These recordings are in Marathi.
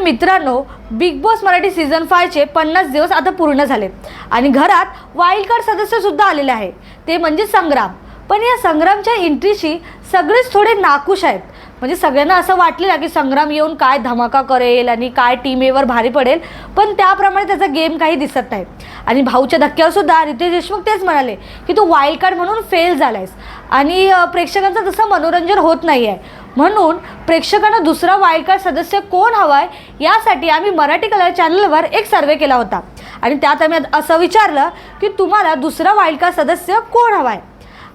मित्रांनो बिग बॉस मराठी सीझन फायचे पन्नास दिवस आता पूर्ण झाले. आणि घरात वाईल्ड कार्ड सदस्यसुद्धा आलेले आहे ते म्हणजे संग्राम. पण या संग्रामच्या एंट्रीशी सगळेच थोडे नाखुश आहेत. म्हणजे सगळ्यांना असं वाटलेलं की संग्राम येऊन काय धमाका करेल आणि काय टीमेवर भारी पडेल. पण त्याप्रमाणे त्याचा गेम काही दिसत नाही. आणि भाऊच्या धक्क्यावर सुद्धा रितेश देशमुख तेच म्हणाले की तू वाईल्ड कार्ड म्हणून फेल झालायस. आणि प्रेक्षकांचं तसं मनोरंजन होत नाही आहे म्हणून प्रेक्षकांना दुसरा वाईल्डकार्ड सदस्य कोण हवाय यासाठी आम्ही मराठी कलर चॅनलवर एक सर्वे केला होता. आणि त्यात आम्ही असं विचारलं की तुम्हाला दुसरा वाईल्डकार्ड सदस्य कोण हवाय?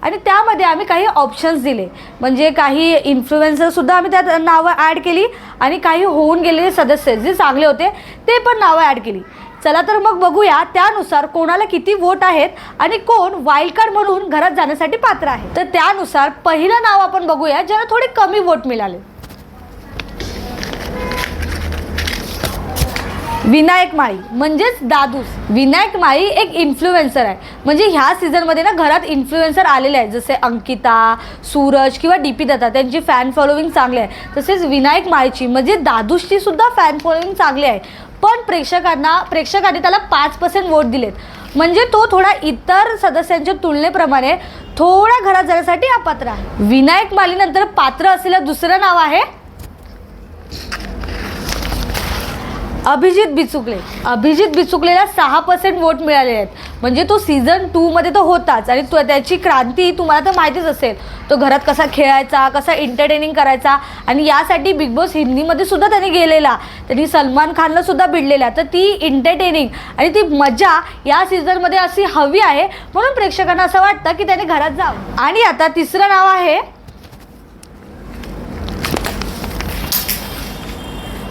आणि त्यामध्ये आम्ही काही ऑप्शन्स दिले. म्हणजे काही इन्फ्लुएन्सरसुद्धा आम्ही त्यात नावं ॲड केली आणि काही होऊन गेलेले सदस्य जे चांगले होते ते पण नावं ॲड केली. चला तर मग बघूया त्यानुसार कोणाला किती वोट आहेत आणि कोण वाईल्ड कार्ड म्हणून घरात जाण्यासाठी पात्र आहे. तर त्यानुसार पहिलं नाव आपण बघूया ज्याला थोडे कमी वोट मिळाले. विनायक माळी म्हणजेच दादूस. विनायक माळी एक इन्फ्लुएन्सर आहे. म्हणजे ह्या सीझनमध्ये ना घरात इन्फ्लुएन्सर आलेले आहेत. जसे अंकिता सूरज किंवा डी पी दत्ता त्यांची फॅन फॉलोविंग चांगली आहे. तसेच विनायक माळीची म्हणजे दादूसची सुद्धा फॅन फॉलोविंग चांगली आहे. पण प्रेक्षकांना प्रेक्षकांनी त्याला पाच पर्सेंट वोट दिलेत. म्हणजे तो थोडा इतर सदस्यांच्या तुलनेप्रमाणे थोडा घरात जाण्यासाठी अपात्र आहे. विनायक मालीनंतर पात्र असलेलं दुसरं नाव आहे अभिजित बिचुकले. अभिजित बिचुकलेला सहा पर्सेंट वोट मिळाले आहेत. म्हणजे तो सीझन टूमध्ये तर होताच. आणि तो त्याची क्रांती तुम्हाला तर माहितीच असेल. तो घरात कसा खेळायचा कसा एंटरटेनिंग करायचा आणि यासाठी बिग बॉस हिंदीमध्ये सुद्धा त्याने गेलेला. त्यांनी सलमान खानला सुद्धा भिडलेला. तर ती एंटरटेनिंग आणि ती मजा या सीझनमध्ये अशी हवी आहे. म्हणून प्रेक्षकांना असं वाटतं की त्याने घरात जावं. आणि आता तिसरं नाव आहे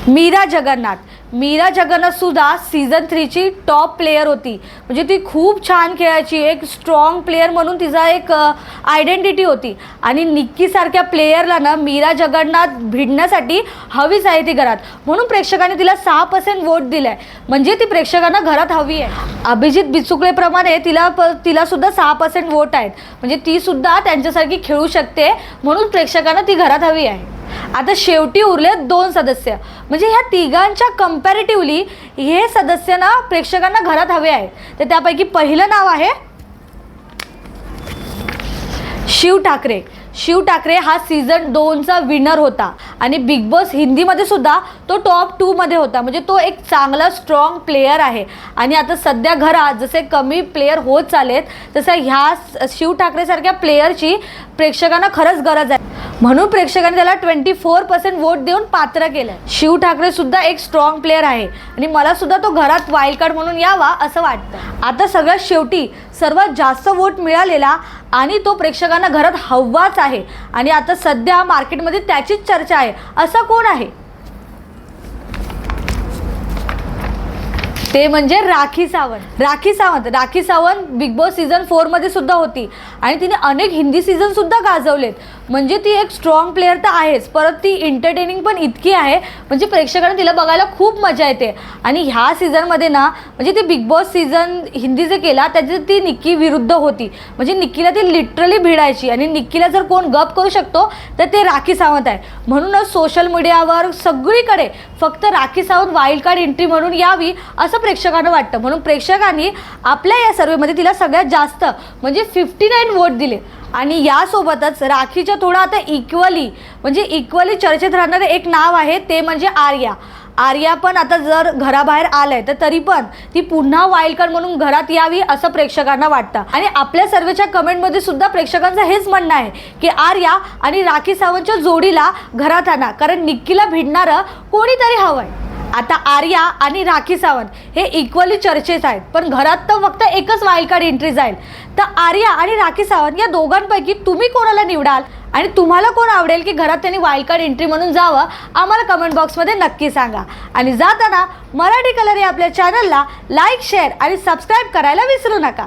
मीरा जगन्नाथ. मीरा जगन्नाथ सुद्धा सीझन थ्रीची टॉप प्लेयर होती. म्हणजे ती खूप छान खेळायची एक स्ट्रॉंग प्लेयर म्हणून तिचा एक आयडेंटिटी होती. आणि निक्कीसारख्या प्लेयरला ना मीरा जगन्नाथ भिडण्यासाठी हवीच आहे ती घरात. म्हणून प्रेक्षकांनी तिला सहा पर्सेंट वोट दिला आहे म्हणजे ती प्रेक्षकांना घरात हवी आहे. अभिजित बिचुकलेप्रमाणे तिला प तिला सुद्धा सहा पर्सेंट वोट आहेत. म्हणजे ती सुद्धा त्यांच्यासारखी खेळू शकते. म्हणून प्रेक्षकांना ती घरात हवी आहे. आता शेवटी उरले दोन सदस्य. म्हणजे ह्या तिघांच्या कम्पॅरेटिव्हली हे सदस्य ना प्रेक्षकांना घरात हवे आहेत तर त्यापैकी पहिलं नाव आहे शिव ठाकरे. शिव ठाकरे हा सीझन दोनचा विनर होता. आणि बिग बॉस हिंदीमध्ये सुद्धा तो टॉप टूमध्ये होता. म्हणजे तो एक चांगला स्ट्रॉंग प्लेयर आहे. आणि आता सध्या घरात जसे कमी प्लेयर होत चालेत तसं ह्या शिव ठाकरेसारख्या प्लेयरची प्रेक्षकांना खरंच गरज आहे. म्हणून प्रेक्षकांनी त्याला ट्वेंटी फोर पर्सेंट वोट देऊन पात्र केलं शिव ठाकरे सुद्धा एक स्ट्रॉंग प्लेअर आहे. आणि मला सुद्धा तो घरात वाईल्ड कार्ड म्हणून यावा असं वाटतं. आता सगळ्यात शेवटी सर्वात जास्त वोट मिळालेला आणि तो प्रेक्षकांना घरात हवाच आहे. आणि आता सध्या मार्केटमध्ये त्याचीच चर्चा आहे. असा कोण आहे? ते म्हणजे Rakhi Sawant. Rakhi Sawant. Rakhi Sawant Bigg Boss season फोरमध्ये सुद्धा होती. आणि तिने अनेक हिंदी सीझनसुद्धा गाजवलेत. म्हणजे ती एक स्ट्रॉंग प्लेअर तर आहेच. परत ती एंटरटेनिंग पण इतकी आहे. म्हणजे प्रेक्षकांना तिला बघायला खूप मजा येते. आणि ह्या सीझनमध्ये ना म्हणजे ती बिग बॉस सीझन हिंदी जे केला त्याच्यात ती निक्की विरुद्ध होती. म्हणजे निक्कीला ती लिटरली भिडायची. आणि निक्कीला जर कोण गप करू शकतो तर ते राखी सावंत आहे. म्हणूनच सोशल मीडियावर सगळीकडे फक्त Rakhi Sawant wild card entry म्हणून यावी असं प्रेक्षकांना वाटतं. म्हणून प्रेक्षकांनी आपल्या या सर्वेमध्ये तिला सगळ्यात जास्त म्हणजे फिफ्टी नाईन वोट दिले. आणि यासोबतच राखीच्या थोडं आता इक्वली म्हणजे इक्वली चर्चेत राहणारं एक नाव आहे ते म्हणजे आर्या. आर्या पण आता जर घराबाहेर आलंय तर तरी पण ती पुन्हा वाईल्ड कार्ड म्हणून घरात यावी असं प्रेक्षकांना वाटतं. आणि आपल्या सर्वेच्या कमेंटमध्ये सुद्धा प्रेक्षकांचं हेच म्हणणं आहे की आर्या आणि राखी सावंतच्या जोडीला घरात आणा. कारण निक्कीला भिडणारं कोणीतरी हवंय. आता आर्या आणि राखी सावंत हे इक्वली चर्चेत आहेत. पण घरात तर फक्त एकच वाईल्ड कार्ड एंट्री जाईल. तर आर्या आणि राखी सावंत या दोघांपैकी तुम्ही कोणाला निवडाल? आणि तुम्हाला कोण आवडेल की घरात त्यांनी वाईल्ड कार्ड एंट्री म्हणून जावं? आम्हाला कमेंट बॉक्समध्ये नक्की सांगा. आणि जाताना मराठी कलर या आपल्या चॅनलला लाईक शेअर आणि सबस्क्राईब करायला विसरू नका.